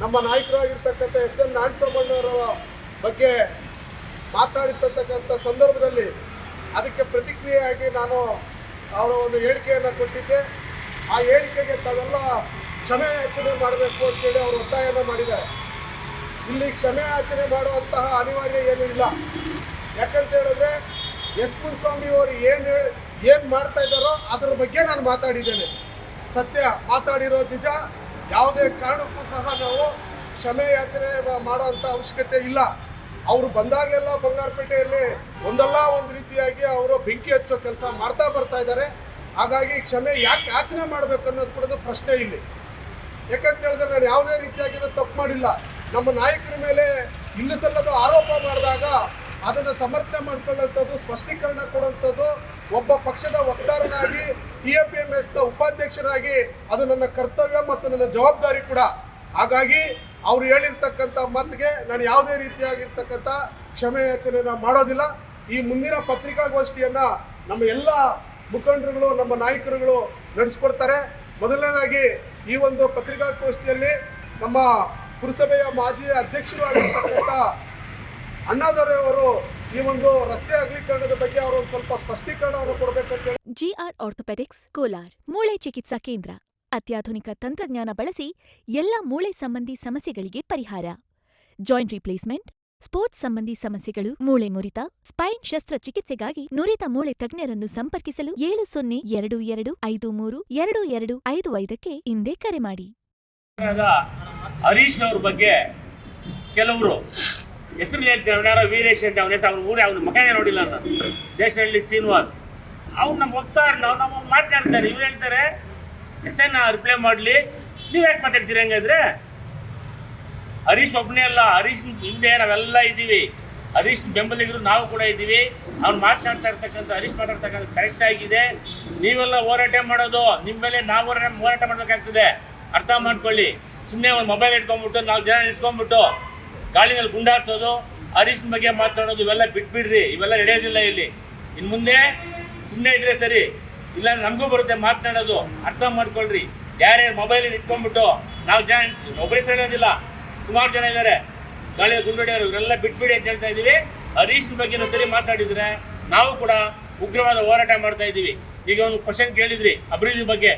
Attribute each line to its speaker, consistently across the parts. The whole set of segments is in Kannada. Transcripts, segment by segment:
Speaker 1: ನಮ್ಮ ನಾಯಕರಾಗಿರ್ತಕ್ಕಂಥ ಎಸ್ ಎಂ ನಾರಾಯಣಸ್ವಾಮಣ್ಣವರ ಬಗ್ಗೆ ಮಾತಾಡಿರ್ತಕ್ಕಂಥ ಸಂದರ್ಭದಲ್ಲಿ ಅದಕ್ಕೆ ಪ್ರತಿಕ್ರಿಯೆಯಾಗಿ ನಾನು ಅವರ ಒಂದು ಹೇಳಿಕೆಯನ್ನು ಕೊಟ್ಟಿದ್ದೆ. ಆ ಹೇಳಿಕೆಗೆ ತಾವೆಲ್ಲ ಕ್ಷಮೆ ಯಾಚನೆ ಮಾಡಬೇಕು ಅಂತೇಳಿ ಅವರು ಒತ್ತಾಯನ ಮಾಡಿದ್ದಾರೆ. ಇಲ್ಲಿ ಕ್ಷಮೆ ಆಚರಣೆ ಮಾಡುವಂತಹ ಅನಿವಾರ್ಯ ಏನೂ ಇಲ್ಲ. ಯಾಕಂತ ಹೇಳಿದ್ರೆ ಎಸ್ ಮುನ್ಸ್ವಾಮಿ ಅವರು ಏನು ಏನು ಮಾಡ್ತಾ ಇದ್ದಾರೋ ಅದರ ಬಗ್ಗೆ ನಾನು ಮಾತಾಡಿದ್ದೇನೆ. ಸತ್ಯ ಮಾತಾಡಿರೋ ನಿಜ. ಯಾವುದೇ ಕಾರಣಕ್ಕೂ ಸಹ ನಾವು ಕ್ಷಮೆ ಯಾಚನೆ ಮಾಡುವಂಥ ಅವಶ್ಯಕತೆ ಇಲ್ಲ. ಅವರು ಬಂದಾಗೆಲ್ಲ ಬಂಗಾರಪೇಟೆಯಲ್ಲಿ ಒಂದಲ್ಲ ಒಂದು ರೀತಿಯಾಗಿ ಅವರು ಬೆಂಕಿ ಹಚ್ಚೋ ಕೆಲಸ ಮಾಡ್ತಾ ಬರ್ತಾ ಇದ್ದಾರೆ. ಹಾಗಾಗಿ ಕ್ಷಮೆ ಯಾಕೆ ಯಾಚನೆ ಮಾಡಬೇಕು ಅನ್ನೋದು ಕೂಡ ಪ್ರಶ್ನೆ ಇಲ್ಲಿ. ಯಾಕಂತ ಹೇಳಿದ್ರೆ ನಾನು ಯಾವುದೇ ರೀತಿಯಾಗಿ ತಪ್ಪು ಮಾಡಿಲ್ಲ. ನಮ್ಮ ನಾಯಕರ ಮೇಲೆ ಇಲ್ಲಿ ಆರೋಪ ಮಾಡಿದಾಗ ಅದನ್ನು ಸಮರ್ಥನೆ ಮಾಡ್ಕೊಳ್ಳುವಂಥದ್ದು, ಸ್ಪಷ್ಟೀಕರಣ ಕೊಡುವಂಥದ್ದು ಒಬ್ಬ ಪಕ್ಷದ ವಕ್ತಾರನಾಗಿ ಟಿ ಎ ಪಿ ಎಂ ಎಸ್ನ ಉಪಾಧ್ಯಕ್ಷರಾಗಿ ಅದು ನನ್ನ ಕರ್ತವ್ಯ ಮತ್ತು ನನ್ನ ಜವಾಬ್ದಾರಿ ಕೂಡ. ಹಾಗಾಗಿ ಅವ್ರು ಹೇಳಿರ್ತಕ್ಕಂಥ ಮಾತಿಗೆ ನಾನು ಯಾವುದೇ ರೀತಿಯಾಗಿರ್ತಕ್ಕಂಥ ಯಾಚನೆ ಮಾಡೋದಿಲ್ಲ. ಈ ಮುಂದಿನ ಪತ್ರಿಕಾಗೋಷ್ಠಿಯನ್ನು ನಮ್ಮ ಎಲ್ಲ ಮುಖಂಡರುಗಳು, ನಮ್ಮ ನಾಯಕರುಗಳು ನಡೆಸ್ಕೊಡ್ತಾರೆ. ಮೊದಲನೇದಾಗಿ ಈ ಒಂದು ಪತ್ರಿಕಾಗೋಷ್ಠಿಯಲ್ಲಿ ನಮ್ಮ ಪುರಸಭೆಯ ಮಾಜಿ ಅಧ್ಯಕ್ಷರು ಆಗಿರ್ತಕ್ಕಂಥ ಅಣ್ಣಾದೊರೆಯವರು ಈ ಒಂದು ರಸ್ತೆ ಅಗಲೀಕರಣದ ಬಗ್ಗೆ ಅವರು ಒಂದು ಸ್ವಲ್ಪ ಸ್ಪಷ್ಟೀಕರಣವನ್ನು ಕೊಡಬೇಕಂತ ಹೇಳಿ
Speaker 2: ಜಿಆರ್ ಆರ್ಥೋಪೆಡಿಕ್ಸ್, ಕೋಲಾರ್. ಮೂಳೆ ಚಿಕಿತ್ಸಾ ಕೇಂದ್ರ. ಅತ್ಯಾಧುನಿಕ ತಂತ್ರಜ್ಞಾನ ಬಳಸಿ ಎಲ್ಲ ಮೂಳೆ ಸಂಬಂಧಿ ಸಮಸ್ಯೆಗಳಿಗೆ ಪರಿಹಾರ. ಜಾಯಿಂಟ್ ರಿಪ್ಲೇಸ್ಮೆಂಟ್, ಸ್ಪೋರ್ಟ್ಸ್ ಸಂಬಂಧಿ ಸಮಸ್ಯೆಗಳು, ಮೂಳೆ ಮುರಿತ, ಸ್ಪೈನ್ ಶಸ್ತ್ರಚಿಕಿತ್ಸೆಗಾಗಿ ನುರಿತ ಮೂಳೆ ತಜ್ಞರನ್ನು ಸಂಪರ್ಕಿಸಲು ಏಳು ಸೊನ್ನೆ ಎರಡು ಎರಡು ಐದು ಮೂರು ಎರಡು ಎರಡು ಐದು ಐದಕ್ಕೆ ಹಿಂದೆ ಕರೆ ಮಾಡಿ.
Speaker 3: ಹರೀಶ್ ಅವ್ರ ಬಗ್ಗೆ ಕೆಲವರು ಹೆಸರು ಹೇಳ್ತಾರೆ ವೀರೇಶ್ ಅಂತ ಅವನ ಹೆಸರು ಅವ್ನ ಮಗನೇ ನೋಡಿಲ್ಲ ಅಂತ. ದೇಶಹಳ್ಳಿ ಶ್ರೀನಿವಾಸ್. ಅವ್ರು ನಮ್ಮ ಹೋಗ್ತಾರೆ ನಾವು ನಮ್ಮ ಮಾತನಾಡ್ತಾರೆ, ಇವ್ರು ಹೇಳ್ತಾರೆ ಎಸ್ ಎನ್ ರಿಪ್ಲೈ ಮಾಡಲಿ. ನೀವು ಯಾಕೆ ಮಾತಾಡ್ತೀರಿ ಹಂಗಾದ್ರೆ? ಹರೀಶ್ ಒಬ್ಬನೇ ಅಲ್ಲ, ಹರೀಶ್ ಹಿಂದೆ ನಾವೆಲ್ಲ ಇದ್ದೀವಿ. ಹರೀಶ್ ಬೆಂಬಲಿಗರು ನಾವು ಕೂಡ ಇದ್ದೀವಿ. ಅವ್ನು ಮಾತನಾಡ್ತಾ ಇರ್ತಕ್ಕಂಥ, ಹರೀಶ್ ಮಾತಾಡ್ತಕ್ಕಂಥ ಕರೆಕ್ಟ್ ಆಗಿದೆ. ನೀವೆಲ್ಲ ಹೋರಾಟ ಮಾಡೋದು ನಿಮ್ಮ ಮೇಲೆ ನಾವು ಹೋರಾಟ ಹೋರಾಟ ಮಾಡಬೇಕಾಗ್ತದೆ. ಅರ್ಥ ಮಾಡ್ಕೊಳ್ಳಿ. ಸುಮ್ಮನೆ ಒಂದು ಮೊಬೈಲ್ ಇಟ್ಕೊಂಡ್ಬಿಟ್ಟು ನಾಲ್ಕು ಜನ ಇಟ್ಕೊಂಡ್ಬಿಟ್ಟು ಗಾಳಿನಲ್ಲಿ ಗುಂಡಾರ್ಸೋದು ಹರೀಶ್ ಬಗ್ಗೆ ಮಾತಾಡೋದು ಇವೆಲ್ಲ ಬಿಟ್ಬಿಡ್ರಿ. ಇವೆಲ್ಲ ನಡೆಯೋದಿಲ್ಲ ಇಲ್ಲಿ. ಇನ್ನು ಮುಂದೆ ಸುಮ್ಮನೆ ಇದ್ರೆ ಸರಿ ಇಲ್ಲ ನಮಗೂ ಬರುತ್ತೆ ಮಾತನಾಡೋದು. ಅರ್ಥ ಮಾಡ್ಕೊಳ್ರಿ. ಯಾರ್ಯಾರು ಮೊಬೈಲ್ ಇಟ್ಕೊಂಡ್ಬಿಟ್ಟು ನಾವು ಜನ ಒಬ್ಬರೇ ಸೇರೋದಿಲ್ಲ ಸುಮಾರು ಜನ ಇದ್ದಾರೆ ಗಾಳಿಯ ಗುಂಡೊಡೆಯವರು ಇವರೆಲ್ಲ ಬಿಟ್ಬಿಡಿ ಅಂತ ಹೇಳ್ತಾ ಇದ್ದೀವಿ ಹರೀಶ್ ಬಗ್ಗೆ ಸರಿ ಮಾತಾಡಿದ್ರೆ ನಾವು ಕೂಡ ಉಗ್ರವಾದ ಹೋರಾಟ ಮಾಡ್ತಾ ಇದ್ದೀವಿ ಈಗ ಒಂದು ಕ್ವಶನ್ ಕೇಳಿದ್ರಿ, ಅಭಿವೃದ್ಧಿ ಬಗ್ಗೆ.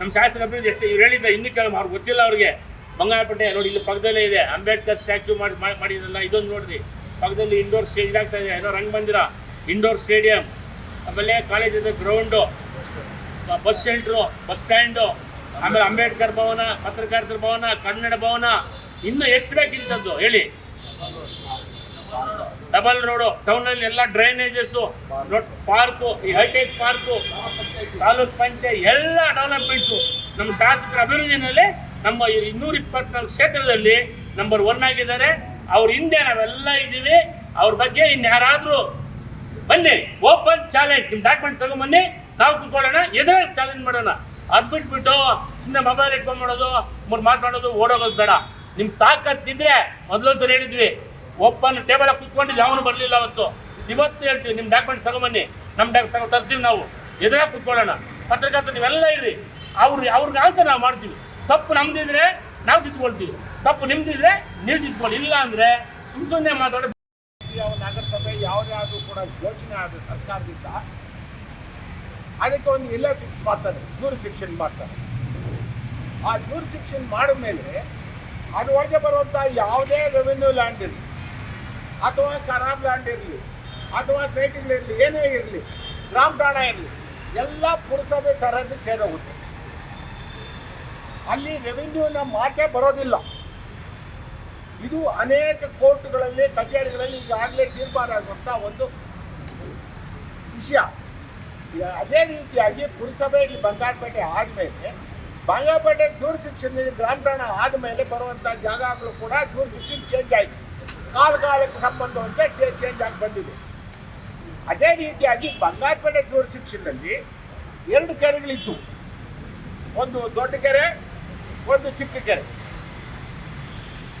Speaker 3: ನಮ್ಮ ಶಾಸಕ ಅಭಿವೃದ್ಧಿ ಎಷ್ಟು ಇವ್ರು ಹೇಳಿದ್ದ ಇನ್ನು ಕೆಲವು ಅವ್ರಿಗೆ ಗೊತ್ತಿಲ್ಲ ಅವ್ರಿಗೆ. ಬಂಗಾರಪೇಟೆ, ನೋಡಿ ಇಲ್ಲಿ ಪಕ್ಕದಲ್ಲೇ ಇದೆ. ಅಂಬೇಡ್ಕರ್ ಸ್ಟ್ಯಾಚ್ಯೂ ಮಾಡಿ, ಮಾಡಿ- ಮಾಡಿದ್ರಲ್ಲ, ಇದೊಂದು ನೋಡ್ರಿ. ಪಕ್ಕದಲ್ಲಿ ಇಂಡೋರ್ ಸ್ಟೇಜ್ ಆಗ್ತಾ ಇದೆ. ಏನೋ ರಂಗಮಂದಿರ ಇಂಡೋರ್ ಸ್ಟೇಡಿಯಂ ಆಮೇಲೆ ಕಾಲೇಜಿದ ground bus shelter bus stand ಆಮೇಲೆ ಅಂಬೇಡ್ಕರ್ ಭವನ, ಪತ್ರಕರ್ತರ ಭವನ, ಕನ್ನಡ ಭವನ. ಇನ್ನು ಎಷ್ಟು ಬೇಕಿಂತದ್ದು ಹೇಳಿ? ಡಬಲ್ ರೋಡು ಟೌನಲ್ಲಿ ಎಲ್ಲ ಡ್ರೈನೇಜಸ್ಸು ಪಾರ್ಕು ಈ ಹೈಟೆಕ್ ಪಾರ್ಕು ತಾಲೂಕ್ ಪಂಚಾಯತ್ ಎಲ್ಲ ಡೆವಲಪ್ಮೆಂಟ್ಸು ನಮ್ಮ ಶಾಸಕರ ಅಭಿವೃದ್ಧಿನಲ್ಲಿ ನಮ್ಮ ಇನ್ನೂರ ಇಪ್ಪತ್ನಾಲ್ಕು ಕ್ಷೇತ್ರದಲ್ಲಿ ನಂಬರ್ ಒನ್ ಆಗಿದ್ದಾರೆ. ಅವ್ರ ಹಿಂದೆ ನಾವೆಲ್ಲ ಇದ್ದೀವಿ. ಅವ್ರ ಬಗ್ಗೆ ಇನ್ಯಾರಾದ್ರೂ ಬನ್ನಿ ಓಪನ್ ಚಾಲೆಂಜ್ ನಿಮ್ಮ ಡಾಕ್ಯುಮೆಂಟ್ಸ್ ತಗೊಂಬನ್ನಿ ನಾವು ಕುತ್ಕೊಳ್ಳೋಣ ಎದೆ ಚಾಲೆಂಜ್ ಮಾಡೋಣ. ಅದ್ ಬಿಟ್ಬಿಟ್ಟು ಸುಮ್ಮನೆ ಮೊಬೈಲ್ ಇಟ್ಕೊಂಡ್ ಮಾಡೋದು, ಮೂರು ಮಾತಾಡೋದು, ಓಡೋಗೋದು ಬೇಡ. ನಿಮ್ ತಾಕತ್ತಿದ್ರೆ ಮೊದಲೊಂದು ಸರಿ ಹೇಳಿದ್ವಿ ಓಪನ್ ಟೇಬಲ್ ಕುತ್ಕೊಂಡು ಯಾವನು ಬರಲಿಲ್ಲ ಅವತ್ತು. ಇವತ್ತು ಹೇಳ್ತೀವಿ ನಿಮ್ಮ ಡಾಕ್ಯುಮೆಂಟ್ಸ್ ತಗೊಂಬನ್ನಿ ನಮ್ಮ ಡಾಕ್ಯುಮೆಂಟ್ ತರ್ತೀವಿ ನಾವು. ಎದುರಾಗ ಕುತ್ಕೊಳ್ಳೋಣ. ಪತ್ರಕರ್ತ ನೀವೆಲ್ಲ ಇರ್ರಿ. ಅವ್ರು ಅವ್ರಿಗೆ ಆನ್ಸರ್ ನಾವು ಮಾಡ್ತೀವಿ. ತಪ್ಪು ನಮ್ದಿದ್ರೆ ನಾವು ತಿದ್ಕೊಳ್ತೀವಿ. ತಪ್ಪು ನಿಮ್ದಿದ್ರೆ ನೀವು ತಿದ್ಕೊಳ್ಳಿ ಇಲ್ಲ ಅಂದ್ರೆ ಸುಮ್ ಸುಮ್ಮನೆ ಮಾತಾಡೋ
Speaker 4: ಯಾವುದೇ ಆದರೂ ಕೂಡ ಯೋಜನೆ ಆದ ಸರ್ಕಾರದಿಂದ ಅದಕ್ಕೆ ಒಂದು ಎಲ್ಲ ಫಿಕ್ಸ್ ಮಾಡ್ತಾರೆ ಜೂರಿ ಶಿಕ್ಷಣ ಮಾಡ್ತಾರೆ. ಆ ಜೂರಿ ಶಿಕ್ಷಣ ಮಾಡಿದ ಮೇಲೆ ಅದರೊಳಗೆ ಬರುವಂಥ ಯಾವುದೇ ರೆವೆನ್ಯೂ ಲ್ಯಾಂಡ್ ಇರಲಿ, ಅಥವಾ ಖರಾಬ್ ಲ್ಯಾಂಡ್ ಇರಲಿ, ಅಥವಾ ಸೈಟ್ಗಳಿರಲಿ ಏನೇ ಇರಲಿ ಗ್ರಾಮ ಠಾಣ ಇರಲಿ, ಎಲ್ಲ ಪುರಸಭೆ ಸರಹದ್ದಿಗೆ ಸೇರೋಗುತ್ತೆ ಅಲ್ಲಿ ರೆವೆನ್ಯೂನ ಮಾತೇ ಬರೋದಿಲ್ಲ. ಇದು ಅನೇಕ ಕೋರ್ಟ್ಗಳಲ್ಲಿ, ಕಚೇರಿಗಳಲ್ಲಿ ಈಗಾಗಲೇ ತೀರ್ಮಾನ ಆಗುವಂಥ ಒಂದು ವಿಷಯ. ಅದೇ ರೀತಿಯಾಗಿ ಪುರಸಭೆಯಲ್ಲಿ ಬಂಗಾರಪೇಟೆ ಆದಮೇಲೆ ಬಂಗಾರಪೇಟೆ ಜೂರ್ ಶಿಕ್ಷಣದಲ್ಲಿ ಗ್ರಾಮ ಠಾಣ ಆದಮೇಲೆ ಬರುವಂಥ ಜಾಗಗಳು ಕೂಡ ಜೂರ್ ಶಿಕ್ಷಣ ಚೇಂಜ್ ಆಯಿತು. ಕಾಲ ಕಾಲಕ್ಕೆ ಸಂಬಂಧವಂತೆ ಚೇಂಜ್ ಆಗಿ ಬಂದಿದೆ. ಅದೇ ರೀತಿಯಾಗಿ ಬಂಗಾರಪೇಟೆ ಜೂರ್ ಶಿಕ್ಷಣದಲ್ಲಿ ಎರಡು ಕೆರೆಗಳಿತ್ತು ಒಂದು ದೊಡ್ಡ ಕೆರೆ, ಒಂದು ಚಿಕ್ಕ ಕೆರೆ.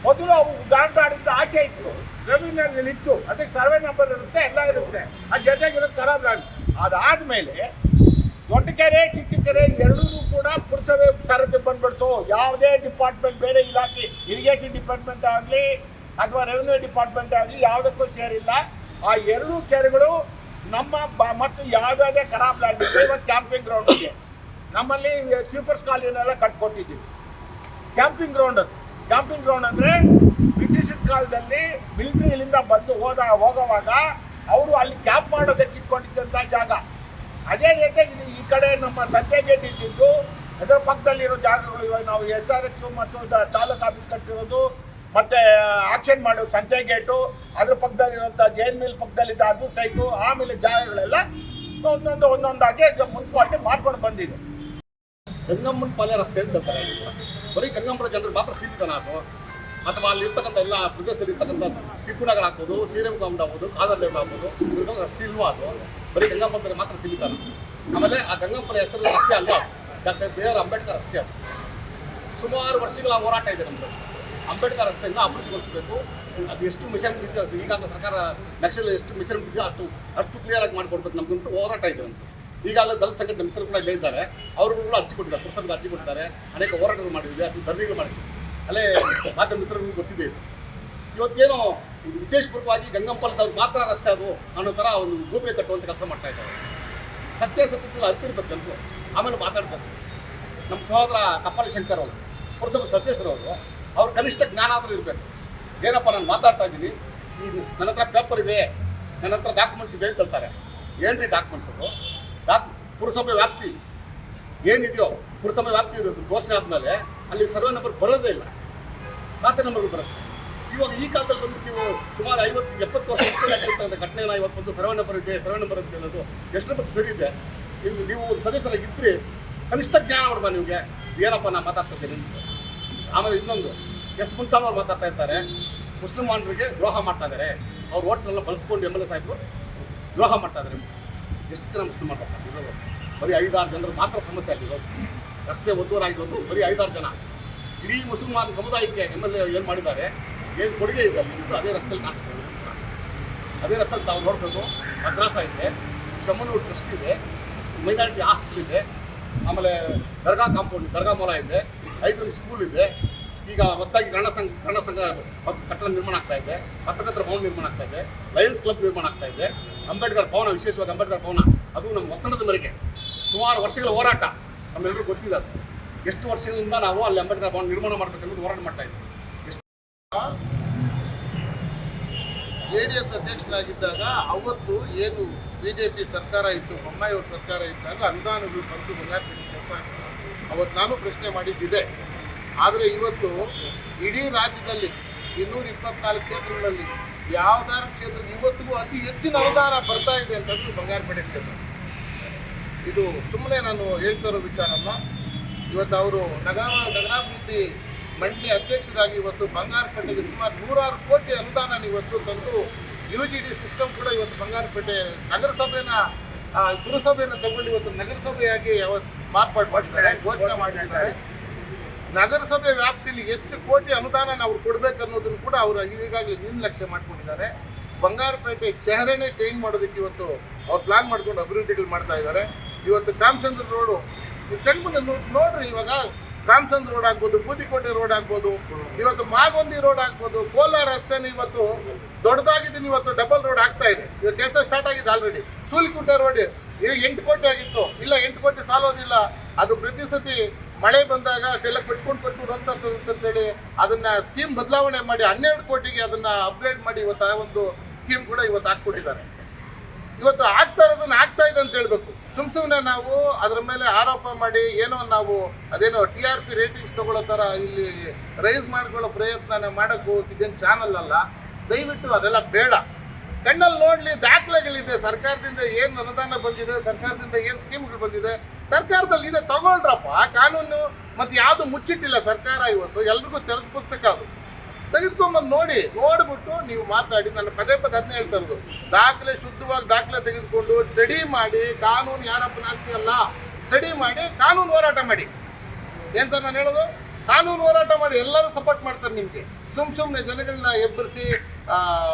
Speaker 4: ಮೊದಲು ಅವು ಗಾಂಟಾಡಿಂದ ಆಚೆ ಇತ್ತು. ರೆವಿನ್ಯೂನಲ್ಲಿ ಇತ್ತು. ಅದಕ್ಕೆ ಸರ್ವೆ ನಂಬರ್ ಇರುತ್ತೆ, ಎಲ್ಲ ಇರುತ್ತೆ. ಆ ಜೊತೆಗಿರೋ ಖರಾಬ್ ಅದಾದ ಮೇಲೆ ದೊಡ್ಡ ಕೆರೆ ಚಿಕ್ಕ ಕೆರೆ ಎರಡೂ ಕೂಡ ಪುರಸಭೆ ಸಾರಥ್ಯ ಬಂದ್ಬಿಡ್ತು. ಯಾವುದೇ ಡಿಪಾರ್ಟ್ಮೆಂಟ್ ಬೇರೆ ಇಲಾಖೆ ಇರಿಗೇಷನ್ ಡಿಪಾರ್ಟ್ಮೆಂಟ್ ಆಗಲಿ ಅಥವಾ ರೆವಿನ್ಯೂ ಡಿಪಾರ್ಟ್ಮೆಂಟ್ ಆಗಲಿ ಯಾವುದಕ್ಕೂ ಸೇರಿಲ್ಲ. ಆ ಎರಡೂ ಕೆರೆಗಳು ನಮ್ಮ ಮತ್ತು ಯಾವುದಾದ್ರೂ ಖರಾಬ್ ಇದೆ ಇವತ್ತು ಕ್ಯಾಂಪಿಂಗ್ ಗ್ರೌಂಡ್ಗೆ ನಮ್ಮಲ್ಲಿ ಸ್ವೀಪರ್ಸ್ ಕಾಲೋನಿನೆಲ್ಲ ಕಟ್ಕೊಟ್ಟಿದ್ದೀವಿ. ಕ್ಯಾಂಪಿಂಗ್ ಗ್ರೌಂಡ್ ಅದು. ಕ್ಯಾಂಪಿಂಗ್ ಗ್ರೌಂಡ್ ಅಂದರೆ ಬ್ರಿಟಿಷ್ ಕಾಲದಲ್ಲಿ ಮಿಲಿಟರಿ ಇಲ್ಲಿಂದ ಬಂದು ಹೋದ ಹೋಗುವಾಗ ಅವರು ಅಲ್ಲಿ ಕ್ಯಾಪ್ ಮಾಡೋದಕ್ಕೆ ಇಟ್ಕೊಂಡಿದ್ದಂಥ ಜಾಗ ಅದೇ ರೀತಿ ಈ ಕಡೆ ನಮ್ಮ ಗೇಟ್ ಇದ್ದಿದ್ದು, ಅದರ ಪಕ್ಕದಲ್ಲಿರೋ ಜಾಗಗಳು ಇವಾಗ ನಾವು ಎಸ್ ಆರ್ ಎಚ್ ಮತ್ತು ತಾಲೂಕು ಆಫೀಸ್ ಕಟ್ಟಿರೋದು, ಮತ್ತೆ ಆಕ್ಷನ್ ಮಾಡೋ ಸಂಜೆ ಗೇಟು ಅದ್ರ ಪಕ್ಕದಲ್ಲಿರುವಂಥ ಜೈನ್ ಮಿಲ್ ಪಕ್ಕದಲ್ಲಿದ್ದ ಅದು ಸೈಟು ಆಮೇಲೆ ಜಾಗಗಳೆಲ್ಲ ಒಂದೊಂದು, ಒಂದೊಂದಾಗಿ ಮುನ್ಸಿಪಾಲ್ಟಿ ಮಾಡ್ಕೊಂಡು ಬಂದಿದೆ
Speaker 5: ಗಂಗಮ್ಮನ ಪಾಲೆ ರಸ್ತೆ ಅಂತ. ಬರೀ ಗಂಗಾಂಬರ ಜನರು ಮಾತ್ರ ಸೀಮಿತನ ಅದು. ಅಥವಾ ಅಲ್ಲಿ ಇರ್ತಕ್ಕಂಥ ಎಲ್ಲ ಪ್ರದೇಶದಲ್ಲಿ ಇರ್ತಕ್ಕಂಥ ಟಿಪ್ಪು ನಗರ ಆಗ್ಬೋದು ಶ್ರೀರಾಮ್ ಗೌಂಡ್ ಆಗ್ಬೋದು ಲೇಔಟ್ ಆಗ್ಬೋದು, ಇವ್ರಿಗೊಂದು ರಸ್ತೆ ಇಲ್ವಾ ಅದು? ಬರೀ ಗಂಗಾಂಬರ ಮಾತ್ರ ಸೀಮಿತ ಆಮೇಲೆ ಆ ಗಂಗಾಂಬರ ಹೆಸರು ರಸ್ತೆ ಅಲ್ಲ ಡಾಕ್ಟರ್ ಬಿ ಆರ್ ಅಂಬೇಡ್ಕರ್ ರಸ್ತೆ ಅದು. ಸುಮಾರು ವರ್ಷಗಳ ಹೋರಾಟ ಇದೆ ನಮ್ಮದು ಅಂಬೇಡ್ಕರ್ ರಸ್ತೆಯಿಂದ ಅಭಿವೃದ್ಧಿಗೊಳಿಸಬೇಕು. ಅದು ಎಷ್ಟು ಮಿಷನ್ ಈಗ ಈಗಾಗಲೇ ಸರ್ಕಾರ ನಕ್ಷಲ್ ಎಷ್ಟು ಮಿಷನ್ ಇದೆಯೋ ಅಷ್ಟು ಅಷ್ಟು ಕ್ಲಿಯರ್ ಆಗಿ ಮಾಡಿಕೊಡ್ಬೇಕು ನಮ್ಗಂತೂ ಹೋರಾಟ ಇದೆ ನಮ್ದು. ಈಗಾಗಲೇ ದಲಿತ ಸಂಘಟನೆ ಮಿತ್ರರು ಕೂಡ ಇಲ್ಲೇ ಇದ್ದಾರೆ. ಅವರು ಕೂಡ ಅರ್ಜಿ ಕೊಟ್ಟಿದ್ದಾರೆ ಪುರಸಭೆಗೆ ಕೊಡ್ತಾರೆ ಅನೇಕ ಹೋರಾಟಗಳು ಮಾಡಿದ್ವಿ ಅದು ಧರ್ಮಿಗಳು ಮಾಡಿದ್ವಿ ಅಲ್ಲೇ ಮಾಧ್ಯಮ ಮಿತ್ರರಿಗೂ ಗೊತ್ತಿದೆ ಇದು. ಇವತ್ತೇನೋ ಉದ್ದೇಶಪೂರ್ವಕವಾಗಿ ಗಂಗಂಪಲದವ್ರು ಮಾತ್ರ ರಸ್ತೆ ಅದು ಅನ್ನೋ ಥರ ಒಂದು ಗೋಪುರ ಕಟ್ಟುವಂಥ ಕೆಲಸ ಮಾಡ್ತಾ ಇದ್ದಾರೆ. ಸತ್ಯ ಸತ್ಯದಲ್ಲಿ ಅರಿತಿರ್ಬೇಕು ಎಲ್ಲರೂ ಆಮೇಲೆ ಮಾತಾಡ್ಬೇಕು. ನಮ್ಮ ಸಹೋದರ ಕಪ್ಪಲಿ ಶಂಕರ್ ಅವರು, ಪುರಸಭೆ ಅವರು, ಅವ್ರ ಕನಿಷ್ಠ ಜ್ಞಾನ ಆದರೂ ಇರಬೇಕು. ಏನಪ್ಪ ನಾನು ಮಾತಾಡ್ತಾ ಇದ್ದೀನಿ? ಈ ನನ್ನ ಹತ್ರ ಪೇಪರ್ ಇದೆ, ನನ್ನ ಹತ್ರ ಡಾಕ್ಯುಮೆಂಟ್ಸ್ ಇದೆ ಅಂತ ಹೇಳ್ತಾರೆ. ಏನ್ರಿ ಡಾಕ್ಯುಮೆಂಟ್ಸ್ ಅದು? ಪುರಸಭೆ ವ್ಯಾಪ್ತಿ ಏನಿದೆಯೋ ಪುರಸಭೆ ವ್ಯಾಪ್ತಿ ಇರೋದು ಘೋಷಣೆ ಆದಮೇಲೆ ಅಲ್ಲಿ ಸರ್ವೆ ನಂಬರ್ ಬರೋದೇ ಇಲ್ಲ. ಖಾತೆ ನಂಬರ್ ಬರುತ್ತೆ. ಇವಾಗ ಈ ಕಾಲದಲ್ಲಿ ಬಂದು ನೀವು ಸುಮಾರು ಐವತ್ತು, ಎಪ್ಪತ್ತು ವರ್ಷ ಘಟನೆನ ಇವತ್ತು ಬಂದು ಸರ್ವೆ ನಂಬರ್ ಇದೆ, ಸರ್ವೆ ನಂಬರ್ ಇದೆ ಅನ್ನೋದು ಎಷ್ಟು ಮಟ್ಟಿಗೆ ಸರಿ ಇದೆ? ಇಲ್ಲಿ ನೀವು ಒಂದು ಸದಸ್ಯರಾಗಿದ್ದರೆ ಕನಿಷ್ಠ ಜ್ಞಾನ ಬರ್ಬಾ ನಿಮಗೆ. ಏನಪ್ಪ ನಾನು ಮಾತಾಡ್ತಾ ಇದ್ದೀನಿ ಅಂತ. ಆಮೇಲೆ ಇನ್ನೊಂದು, ಎಸ್ ಮುನ್ಸಾಮ್ ಅವ್ರು ಮಾತಾಡ್ತಾ ಇರ್ತಾರೆ ಮುಸ್ಲಿಮಾನರಿಗೆ ದ್ರೋಹ ಮಾಡ್ತಾ ಇದ್ದಾರೆ. ಅವ್ರ ಓಟ್ನೆಲ್ಲ ಬಳಸ್ಕೊಂಡು ಎಂ ಎಲ್ ಎ ಸಾಹೇಬರು ದ್ರೋಹ ಮಾಡ್ತಾ ಇದ್ದಾರೆ. ಎಷ್ಟು ಜನ ಮುಸ್ಲಿಂ ಮಾಡ್ತಾರೆ? ಬರೀ ಐದಾರು ಜನರು ಮಾತ್ರ ಸಮಸ್ಯೆ ಆಗಿರೋದು. ರಸ್ತೆ ಒತ್ತುವರಾಗಿರೋದು ಬರೀ ಐದಾರು ಜನ. ಇಡೀ ಮುಸ್ಲಿಮಾನ್ ಸಮುದಾಯಕ್ಕೆ ಎಂ ಎಲ್ ಏನು ಮಾಡಿದ್ದಾರೆ? ಏನು ಕೊಡುಗೆ ಇದೆ ಅಲ್ಲಿ? ಇಬ್ಬರು ಅದೇ ರಸ್ತೆಯಲ್ಲಿ ಕಾಣಿಸ್ತಾರೆ ಅದೇ ರಸ್ತೆಯಲ್ಲಿ ತಾವು ನೋಡಬೇಕು. ಮದ್ರಾಸ ಇದೆ, ಶಮನೂರು ಟ್ರಸ್ಟ್ ಇದೆ, ಮೈನಾರಿಟಿ ಹಾಸ್ಪಿಟಲ್ ಇದೆ, ಆಮೇಲೆ ದರ್ಗಾ ಕಾಂಪೌಂಡ್ ದರ್ಗಾ ಮೊಲ ಇದೆ ಹೈಬ್ರಿಡ್ ಸ್ಕೂಲ್ ಇದೆ. ಈಗ ಹೊಸದಾಗಿ ಗಣ ಸಂಘ ಗಣ ಸಂಘ ಕಟ್ಟಡ ನಿರ್ಮಾಣ ಆಗ್ತಾ ಇದೆ. ಪತ್ರಕರ್ತರ ಭವನ ನಿರ್ಮಾಣ ಆಗ್ತಾ ಇದೆ. ಲಯನ್ಸ್ ಕ್ಲಬ್ ನಿರ್ಮಾಣ ಆಗ್ತಾ ಇದೆ. ಅಂಬೇಡ್ಕರ್ ಭವನ ವಿಶೇಷವಾಗಿ ಅಂಬೇಡ್ಕರ್ ಭವನ. ಅದು ನಮ್ಮ ಒತ್ತಡದ ಮೇರೆಗೆ ಸುಮಾರು ವರ್ಷಗಳ ಹೋರಾಟ. ನಮ್ಮೆಲ್ಲರಿಗೂ ಗೊತ್ತಿದೆ ಅದು. ಎಷ್ಟು ವರ್ಷಗಳಿಂದ ನಾವು ಅಲ್ಲಿ ಅಂಬೇಡ್ಕರ್ ಭವನ ನಿರ್ಮಾಣ ಮಾಡಬೇಕಂದ್ರೆ ಹೋರಾಟ ಮಾಡ್ತಾ ಇದ್ದೀವಿ.
Speaker 6: ಜೆ ಡಿ ಎಸ್ ಅಧ್ಯಕ್ಷರಾಗಿದ್ದಾಗ ಅವತ್ತು ಏನು ಬಿ ಜೆ ಪಿ ಸರ್ಕಾರ ಇತ್ತು ಬೊಮ್ಮಾಯಿಯವ್ರ ಸರ್ಕಾರ ಇದ್ದಾಗ ಅನುದಾನಗಳು ಬಂದು ಬಂಗಾರ ಅವತ್ತು ನಾನು ಪ್ರಶ್ನೆ ಮಾಡಿದ್ದಿದೆ. ಆದರೆ ಇವತ್ತು ಇಡೀ ರಾಜ್ಯದಲ್ಲಿ ಇನ್ನೂರ ಇಪ್ಪತ್ನಾಲ್ಕು ಕ್ಷೇತ್ರಗಳಲ್ಲಿ ಯಾವ್ದಾರ ಕ್ಷೇತ್ರ ಇವತ್ತಿಗೂ ಅತಿ ಹೆಚ್ಚಿನ ಅನುದಾನ ಬರ್ತಾ ಇದೆ ಅಂತಂದ್ರೆ ಬಂಗಾರಪೇಟೆ ಕ್ಷೇತ್ರ. ಇದು ಸುಮ್ಮನೆ ನಾನು ಹೇಳ್ತಾ ಇರೋ ವಿಚಾರ ಅಲ್ಲ. ಇವತ್ತು ಅವರು ನಗರ ನಗರಾಭಿವೃದ್ಧಿ ಮಂಡಳಿ ಅಧ್ಯಕ್ಷರಾಗಿ ಇವತ್ತು ಬಂಗಾರಪೇಟೆಗೆ ಸುಮಾರು ನೂರಾರು ಕೋಟಿ ಅನುದಾನ ಇವತ್ತು ತಂದು ಯು ಜಿ ಡಿ ಸಿಸ್ಟಮ್ ಕೂಡ ಇವತ್ತು ಬಂಗಾರಪೇಟೆ ನಗರಸಭೆನ ಪುರಸಭೆಯನ್ನು ತಗೊಂಡು ಇವತ್ತು ನಗರಸಭೆಯಾಗಿ ಯಾವತ್ತು ಮಾರ್ಪಾಡು ಮಾಡಿದ್ದಾರೆ, ಘೋಷಣೆ ಮಾಡಿದ್ದಾರೆ. ನಗರಸಭೆ ವ್ಯಾಪ್ತಿಯಲ್ಲಿ ಎಷ್ಟು ಕೋಟಿ ಅನುದಾನ ನಾವು ಕೊಡಬೇಕು ಅನ್ನೋದನ್ನು ಕೂಡ ಅವರು ಈಗಾಗಲೇ ನಿರ್ಲಕ್ಷ್ಯ ಮಾಡ್ಕೊಂಡಿದ್ದಾರೆ. ಬಂಗಾರಪೇಟೆ ಚೆಹರೆನೇ ಚೇಂಜ್ ಮಾಡೋದಕ್ಕೆ ಇವತ್ತು ಅವ್ರು ಪ್ಲಾನ್ ಮಾಡ್ಕೊಂಡು ಅಭಿವೃದ್ಧಿಗಳು ಮಾಡ್ತಾ ಇದ್ದಾರೆ. ಇವತ್ತು ಕಾಮಚಂದ್ರ ರೋಡು ನೀವು ಕಣ್ಮುಂದೆ ನೋಡ್ರಿ ಇವಾಗ ಕಾಮಚಂದ್ರ ರೋಡ್ ಆಗ್ಬೋದು ಬೂದಿಕೋಟೆ ರೋಡ್ ಆಗ್ಬೋದು, ಇವತ್ತು ಮಾಗೊಂದಿ ರೋಡ್ ಆಗ್ಬೋದು ಕೋಲಾರ ರಸ್ತೆನ ಇವತ್ತು ದೊಡ್ಡದಾಗಿದ್ದೀನಿ, ಇವತ್ತು ಡಬಲ್ ರೋಡ್ ಆಗ್ತಾ ಇದೆ. ಇವಾಗ ಕೆಲಸ ಸ್ಟಾರ್ಟ್ ಆಗಿದೆ ಆಲ್ರೆಡಿ ಸೂಲಿಕುಂಟೆ ರೋಡ್ ಈಗ ಎಂಟು ಕೋಟಿ ಆಗಿತ್ತು. ಇಲ್ಲ, ಎಂಟು ಕೋಟಿ ಸಾಲೋದಿಲ್ಲ. ಅದು ಪ್ರತಿ ಸತಿ ಮಳೆ ಬಂದಾಗ ಅದೆಲ್ಲ ಕೊಚ್ಕೊಂಡು ಕೊಚ್ಕೊಂಡು ಹೋಗ್ತಾ ಅಂತೇಳಿ ಅದನ್ನ ಸ್ಕೀಮ್ ಬದಲಾವಣೆ ಮಾಡಿ ಹನ್ನೆರಡು ಕೋಟಿಗೆ ಅದನ್ನ ಅಪ್ಗ್ರೇಡ್ ಮಾಡಿ ಇವತ್ತು ಆ ಒಂದು ಸ್ಕೀಮ್ ಕೂಡ ಇವತ್ತು ಹಾಕ್ಕೊಟ್ಟಿದ್ದಾರೆ. ಇವತ್ತು ಆಗ್ತಾ ಇರೋದನ್ನ ಆಗ್ತಾ ಇದೆ ಅಂತ ಹೇಳ್ಬೇಕು. ಸುಮ್ ಸುಮ್ಮನೆ ನಾವು ಅದ್ರ ಮೇಲೆ ಆರೋಪ ಮಾಡಿ ಏನೋ ನಾವು ಅದೇನೋ ಟಿ ಆರ್ ಪಿ ರೇಟಿಂಗ್ಸ್ ತಗೊಳ್ಳೋ ಥರ ಇಲ್ಲಿ ರೈಸ್ ಮಾಡ್ಕೊಳ್ಳೋ ಪ್ರಯತ್ನ ಮಾಡಕ್ಕೆ ಹೋಗ್ತಿದ್ದೇನು ಚಾನಲ್ ಅಲ್ಲ. ದಯವಿಟ್ಟು ಅದೆಲ್ಲ ಬೇಡ. ಕಣ್ಣಲ್ಲಿ ನೋಡ್ಲಿ ದಾಖಲೆಗಳಿದೆ. ಸರ್ಕಾರದಿಂದ ಏನು ಅನುದಾನ ಬಂದಿದೆ, ಸರ್ಕಾರದಿಂದ ಏನು ಸ್ಕೀಮ್ಗಳು ಬಂದಿದೆ ಸರ್ಕಾರದಲ್ಲಿ ಇದೆ, ತಗೊಳ್ರಪ್ಪ. ಕಾನೂನು ಮತ್ತೆ ಯಾವುದು ಮುಚ್ಚಿಟ್ಟಿಲ್ಲ ಸರ್ಕಾರ ಇವತ್ತು, ಎಲ್ರಿಗೂ ತೆರೆದ ಪುಸ್ತಕ ಅದು. ತೆಗೆದುಕೊಂಬಂದು ನೋಡಿ, ನೋಡ್ಬಿಟ್ಟು ನೀವು ಮಾತಾಡಿ ನನ್ನ ಪದೇ ಪದೇ ಅದನ್ನೇ ಹೇಳ್ತಾ ಇರೋದು. ದಾಖಲೆ ಶುದ್ಧವಾಗಿ ದಾಖಲೆ ತೆಗೆದುಕೊಂಡು ಸ್ಟಡಿ ಮಾಡಿ, ಕಾನೂನು ಯಾರಪ್ಪನ ಆಸ್ತಿ ಸ್ಟಡಿ ಮಾಡಿ ಕಾನೂನು ಹೋರಾಟ ಮಾಡಿ. ಏನ್ ನಾನು ಹೇಳೋದು? ಕಾನೂನು ಹೋರಾಟ ಮಾಡಿ, ಎಲ್ಲರೂ ಸಪೋರ್ಟ್ ಮಾಡ್ತಾರೆ ನಿಮಗೆ. ಸುಮ್ ಸುಮ್ಮನೆ ಜನಗಳನ್ನ ಎಬ್ಬರಿಸಿ